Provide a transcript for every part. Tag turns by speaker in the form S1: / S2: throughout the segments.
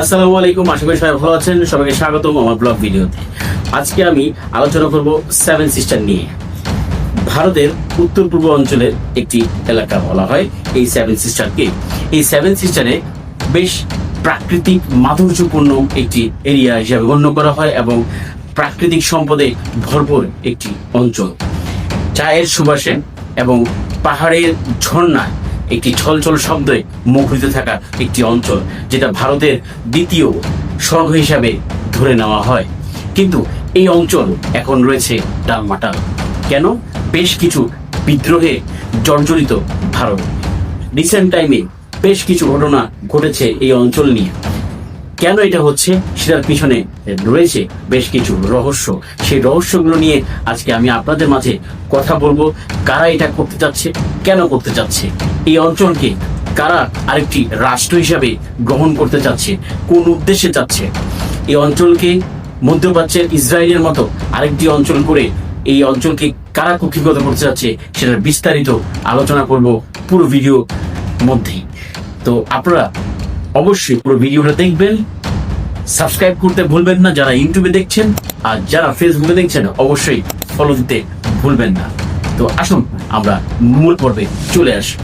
S1: আসসালামু আলাইকুম, আশা করি সবাই ভালো আছেন। সবাইকে স্বাগতম আমার ব্লগ ভিডিওতে। আজকে আমি আলোচনা করব সেভেন সিস্টার নিয়ে। ভারতের উত্তর পূর্ব অঞ্চলের একটি এলাকা বলা হয় এই সেভেন সিস্টারকে এই সেভেন সিস্টারে বেশ প্রাকৃতিক মাধুর্যপূর্ণ একটি এরিয়া হিসাবে গণ্য করা হয় এবং প্রাকৃতিক সম্পদে ভরপুর একটি অঞ্চল। চায়ের সুবাসে এবং পাহাড়ের ঝর্ণায় একটি ছলছল শব্দে মুখরিত থাকা একটি অঞ্চল, যেটা ভারতের দ্বিতীয় স্বর্গ হিসাবে ধরে নেওয়া হয়। কিন্তু এই অঞ্চল এখন রয়েছে ডালমাটাল কেন? বেশ কিছু বিদ্রোহে জর্জরিত ভারত। রিসেন্ট টাইমে বেশ কিছু ঘটনা ঘটেছে এই অঞ্চল নিয়ে। কেন এটা হচ্ছে? সেটার পিছনে রয়েছে বেশ কিছু রহস্য। সেই রহস্যগুলো নিয়ে আজকে আমি আপনাদের মাঝে কথা বলব। কারা এটা করতে চাচ্ছে? কেন করতে চাচ্ছে? এই অঞ্চলকে কারা আরেকটি রাষ্ট্র হিসাবে গ্রহণ করতে চাচ্ছে? কোন উদ্দেশ্যে চাচ্ছে এই অঞ্চলকে মধ্যপ্রাচ্যের ইসরায়েলের মতো আরেকটি অঞ্চল করে এই অঞ্চলকে কারা কক্ষিগত করতে চাচ্ছে সেটার বিস্তারিত আলোচনা করব পুরো ভিডিও মধ্যেই। তো আপনারা অবশ্যই পুরো ভিডিওটা দেখবেন, সাবস্ক্রাইব করতে ভুলবেন না যারা ইউটিউবে দেখছেন, আর যারা ফেসবুকে দেখছেন অবশ্যই ফলো দিতে ভুলবেন না। তো আসুন, আমরা মূল পর্বে চলে আসি।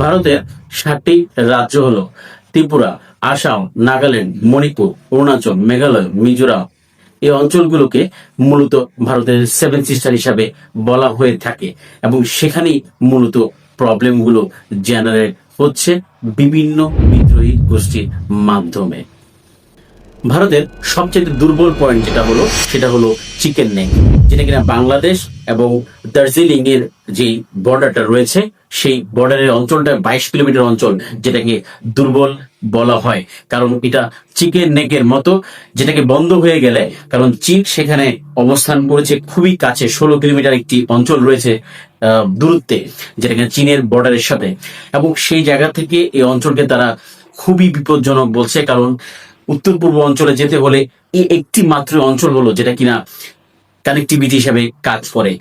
S1: ভারতের সাতটি রাজ্য হলো ত্রিপুরা, আসাম, নাগাল্যান্ড, মণিপুর, অরুণাচল, মেঘালয়, মিজোরাম। এই অঞ্চলগুলোকে মূলত ভারতের সেভেন সিস্টার হিসাবে বলা হয়ে থাকে এবং সেখানেই মূলত প্রবলেমগুলো জেনারেট হচ্ছে বিভিন্ন বিদ্রোহী গোষ্ঠীর মাধ্যমে। ভারতের সবচেয়ে দুর্বল পয়েন্ট যেটা হলো, সেটা হলো চিকেন নেক যেটা কিনা বাংলাদেশ এবং দার্জিলিং এর যে বর্ডারটা রয়েছে সেই বর্ডারের অঞ্চলটা বাইশ কিলোমিটার অঞ্চল, যেটাকে দুর্বল বলা হয়। কারণ এটা চিকেন নেকের মতো, যেটাকে বন্ধ হয়ে গেলে, কারণ চীন সেখানে অবস্থান করেছে খুবই কাছে, ষোলো কিলোমিটার একটি অঞ্চল রয়েছে দূরত্বে, যেটাকে চীনের বর্ডারের সাথে। এবং সেই জায়গা থেকে এই অঞ্চলকে তারা খুবই বিপজ্জনক বলছে, কারণ উত্তর পূর্ব অঞ্চলে যেতে হলে এই একটি মাত্র অঞ্চল হলো, যেটা কিনা কানেক্টিভিটি হিসাবে কাজ করে।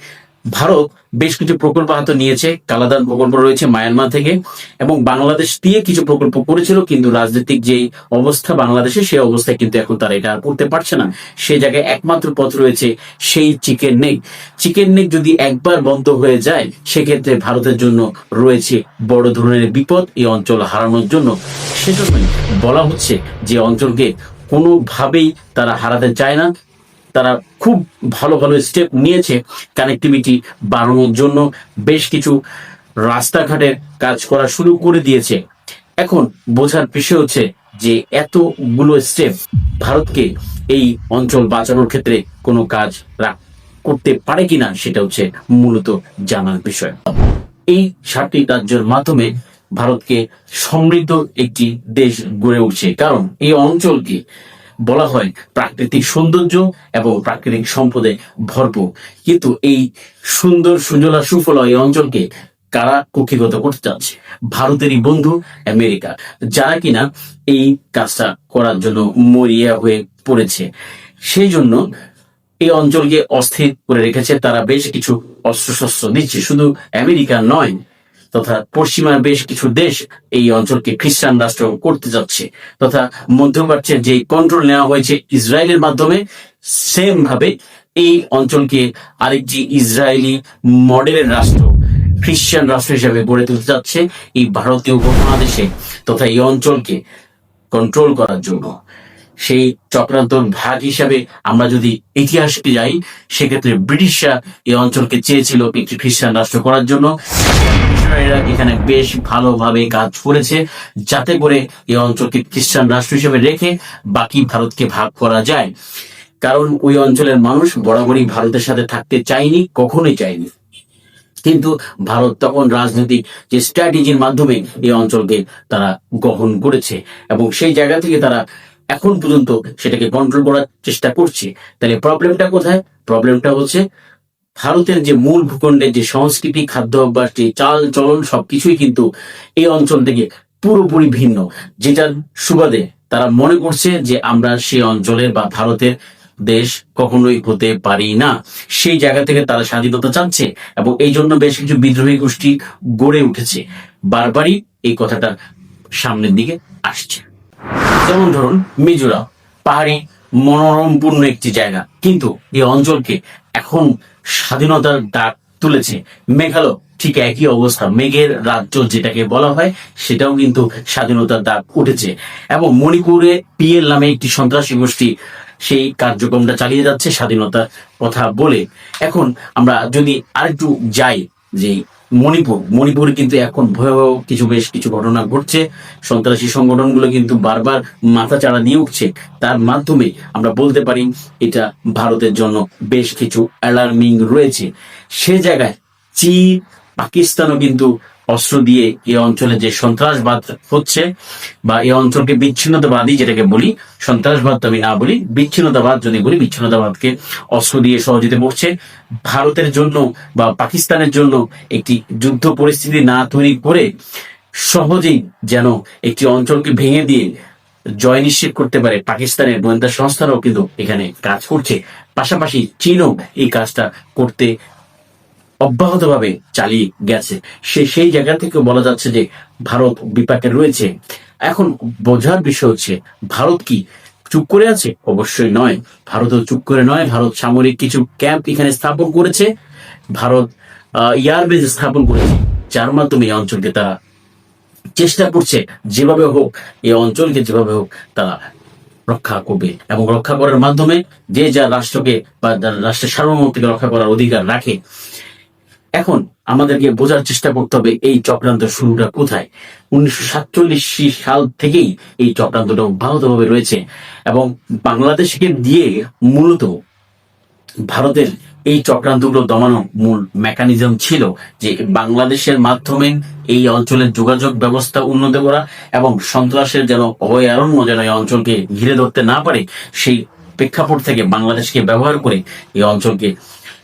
S1: ভারত বেশ কিছু প্রকল্প হাতে নিয়েছে। কালাদান প্রকল্প রয়েছে মায়ানমার থেকে এবং বাংলাদেশ দিয়ে কিছু প্রকল্প করেছিল, কিন্তু রাজনৈতিক যে অবস্থা বাংলাদেশে, সেই অবস্থায় কিন্তু এখন তারা এটা আর করতে পারছে না। সেই জায়গায় একমাত্র পথ রয়েছে সেই চিকেন নেক। চিকেন নেক যদি একবার বন্ধ হয়ে যায়, সেক্ষেত্রে ভারতের জন্য রয়েছে বড় ধরনের বিপদ এই অঞ্চল হারানোর জন্য। সেজন্যই বলা হচ্ছে যে অঞ্চলকে কোনোভাবেই তারা হারাতে চায় না। তারা খুব ভালো ভালো স্টেপ নিয়েছে কানেক্টিভিটি বাড়ানোর জন্য। বেশ কিছু রাস্তাঘাটের কাজ করা শুরু করে দিয়েছে। এখন বোঝার বিষয় হচ্ছে যে এতগুলো স্টেপ ভারতকে এই অঞ্চল বাঁচানোর ক্ষেত্রে কোনো কাজ করতে পারে কিনা সেটা হচ্ছে মূলত জানার বিষয়। এই সাতটি রাজ্যের মাধ্যমে ভারতকে সমৃদ্ধ একটি দেশ গড়ে উঠছে। কারণ এই অঞ্চলকে বলা হয় প্রাকৃতিক সৌন্দর্য এবং প্রাকৃতিক সম্পদে ভরপুর। কিন্তু এই সুন্দর সুজলা সুফলা এই অঞ্চলকে কারা কক্ষিগত করতে চাচ্ছে? ভারতেরই বন্ধু আমেরিকা, যারা কিনা এই কাজটা করার জন্য মরিয়া হয়ে পড়েছে। সেই জন্য এই অঞ্চলকে অস্থির করে রেখেছে তারা বেশ কিছু অস্ত্রশস্ত্র দিচ্ছে শুধু আমেরিকা নয় তথা পশ্চিমার বেশ কিছু দেশ এই অঞ্চলকে খ্রিস্টান রাষ্ট্র করতে যাচ্ছে তথা মধ্যপ্রাচ্যের যে কন্ট্রোল নেওয়া হয়েছে ইসরায়েলের মাধ্যমে সেম ভাবে এই অঞ্চলকে আরেকটি ইসরায়েলি মডেলের রাষ্ট্র, খ্রিস্টান রাষ্ট্র হিসেবে গড়ে তুলতে যাচ্ছে এই ভারতীয় উপমহাদেশে তথা এই অঞ্চলকে কন্ট্রোল করার জন্য। সেই চক্রান্তর ভাগ হিসাবে আমরা যদি ইতিহাসকে যাই, সেক্ষেত্রে ব্রিটিশরা এই অঞ্চলকে চেয়েছিল একটি খ্রিস্টান রাষ্ট্র করার জন্য। এখানে বেশ ভালোভাবে কাজ করেছে যাতে করে এই অঞ্চলকে খ্রিস্টান রাষ্ট্র হিসেবে রেখে বাকি ভারতকে ভাগ করা যায়। কারণ ওই অঞ্চলের মানুষ বরাবরই ভারতের সাথে থাকতে চায়নি, কখনোই চায়নি। কিন্তু ভারত তখন রাজনৈতিক যে স্ট্র্যাটেজির মাধ্যমে এই অঞ্চলকে তারা গ্রহণ করেছে এবং সেই জায়গা থেকে তারা এখন পর্যন্ত সেটাকে কন্ট্রোল করার চেষ্টা করছে। তাহলে প্রবলেমটা কোথায়? প্রবলেমটা হচ্ছে ভারতের যে মূল ভূখণ্ডের যে সংস্কৃতি, খাদ্য অভ্যাস, যে চাল, চলন সবকিছুই কিন্তু এই অঞ্চল থেকে পুরোপুরি ভিন্ন। যেটার সুবাদে তারা মনে করছে যে আমরা সেই অঞ্চলের বা ভারতের দেশ কখনোই হতে পারি না। সেই জায়গা থেকে তারা স্বাধীনতা চাচ্ছে এবং এই জন্য বেশ কিছু বিদ্রোহী গোষ্ঠী গড়ে উঠেছে। বারবারই এই কথাটা সামনের দিকে আসছে। যেমন ধরুন মিজোরাম, পাহাড়ি, মনোরমপূর্ণ একটি জায়গা। কিন্তু এই অঞ্চলকে এখন স্বাধীনতার ডাক তুলেছে। মেঘালয়, ঠিক একই অবস্থা। মেঘের রাজ্য যেটাকে বলা হয়, সেটাও কিন্তু স্বাধীনতার ডাক উঠেছে। এবং মণিপুরে পিএল নামে একটি সন্ত্রাসী গোষ্ঠী সেই কার্যক্রমটা চালিয়ে যাচ্ছে স্বাধীনতার কথা বলে। এখন আমরা যদি আরেকটু যাই যে মণিপুর। মণিপুরে কিন্তু এখন ভয়াবহ কিছু বেশ কিছু ঘটনা ঘটছে। সন্ত্রাসী সংগঠনগুলো কিন্তু বারবার মাথা চাড়া দিয়ে উঠছে। তার মাধ্যমে আমরা বলতে পারি এটা ভারতের জন্য বেশ কিছু অ্যালার্মিং রয়েছে। সে জায়গায় চীন, পাকিস্তানও কিন্তু অস্ত্র দিয়ে এই অঞ্চলে যে সন্ত্রাসবাদ হচ্ছে বা এই অঞ্চলকে বিচ্ছিন্নতাবাদী যেটাকে বলি, সন্ত্রাসবাদ তো আমি না বলি, বিচ্ছিন্নতাবাদ যদি বলি, বিচ্ছিন্নতাবাদকে অস্ত্র দিয়ে সহযোগিতা করছে ভারতের জন্য বা পাকিস্তানের জন্য একটি যুদ্ধ পরিস্থিতি না তৈরি করে সহজেই যেন একটি অঞ্চলকে ভেঙে দিয়ে জয় নিশ্চিত করতে পারে পাকিস্তানের গোয়েন্দা সংস্থারাও কিন্তু এখানে কাজ করছে। পাশাপাশি চীনও এই কাজটা করতে অব্যাহতভাবে চালিয়ে গেছে। সে সেই জায়গা থেকে বলা যাচ্ছে যে ভারত বিপাকে রয়েছে। এখন বোঝার বিষয় হচ্ছে, ভারত কি চুপ করে আছে? অবশ্যই নয়। ভারতও চুপ করে নয়। ভারত সামরিক কিছু ক্যাম্প এখানে স্থাপন করেছে। ভারত এয়ারবেজ স্থাপন করেছে, যার মাধ্যমে এই অঞ্চলকে তারা চেষ্টা করছে যেভাবে হোক, এই অঞ্চলকে যেভাবে হোক তারা রক্ষা করবে এবং রক্ষা করার মাধ্যমে যে যা রাষ্ট্রকে বা রাষ্ট্রের সার্বভৌমত্বকে রক্ষা করার অধিকার রাখে এখন আমাদেরকে বোঝার চেষ্টা করতে হবে এই চক্রান্ত শুরুটা কোথায়? উনিশশো সাতচল্লিশ সাল থেকেই এই চক্রান্তটা অব্যাহতভাবে রয়েছে এবং বাংলাদেশকে দিয়ে মূলত ভারতের এই চক্রান্তগুলো দমানো মূল মেকানিজম ছিল যে বাংলাদেশের মাধ্যমে এই অঞ্চলের যোগাযোগ ব্যবস্থা উন্নত করা এবং সন্ত্রাসের যেন অভয়ারণ্য যেন এই অঞ্চলকে ঘিরে ধরতে না পারে, সেই প্রেক্ষাপট থেকে বাংলাদেশকে ব্যবহার করে এই অঞ্চলকে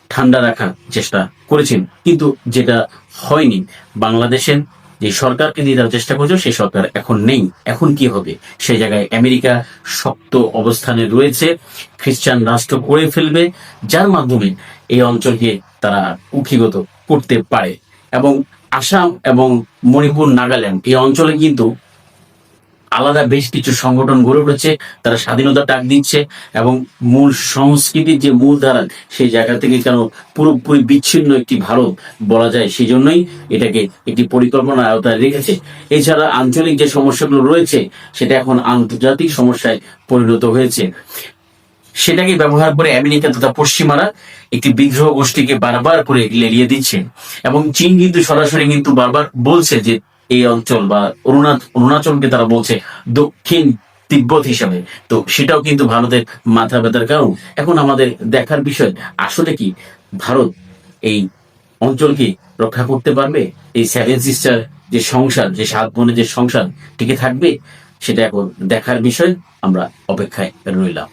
S1: ঠান্ডা রাখার চেষ্টা করেছেন। কিন্তু যেটা হয়নি, বাংলাদেশের যে সরকারকে দিয়ে তারা চেষ্টা করছে সেই সরকার এখন নেই। এখন কি হবে? সেই জায়গায় আমেরিকা শক্ত অবস্থানে রয়েছে, খ্রিস্টান রাষ্ট্র করে ফেলবে, যার মাধ্যমে এই অঞ্চলকে তারা কুক্ষিগত করতে পারে। এবং আসাম এবং মণিপুর, নাগাল্যান্ড এই অঞ্চলে কিন্তু আলাদা বেশ কিছু সংগঠন গড়ে উঠেছে, তারা স্বাধীনতা ডাক দিচ্ছে এবং মূল সংস্কৃতির যে মূল ধারা সেই জায়গা থেকে কেন পুরোপুরি বিচ্ছিন্ন একটি ভারত বলা যায় সেই জন্যই এটাকে একটি পরিকল্পনার আওতায় রেখেছে। এছাড়া আঞ্চলিক যে সমস্যাগুলো রয়েছে, সেটা এখন আন্তর্জাতিক সমস্যায় পরিণত হয়েছে। সেটাকে ব্যবহার করে আমেরিকা তথা পশ্চিমারা একটি বিদ্রোহ গোষ্ঠীকে বারবার করে লেলিয়ে দিচ্ছে। এবং চীন কিন্তু সরাসরি কিন্তু বারবার বলছে যে এই অঞ্চল বা অরুণা- অরুণাচলকে তারা বলছে দক্ষিণ তিব্বত হিসাবে। তো সেটাও কিন্তু ভারতের মাথা ব্যথার কারণ। এখন আমাদের দেখার বিষয়, আসলে কি ভারত এই অঞ্চলকে রক্ষা করতে পারবে? এই সেভেন সিস্টার যে সংসার, যে সাত বোনের যে সংসার টিকে থাকবে? সেটা এখন দেখার বিষয়, আমরা অপেক্ষায় রইলাম।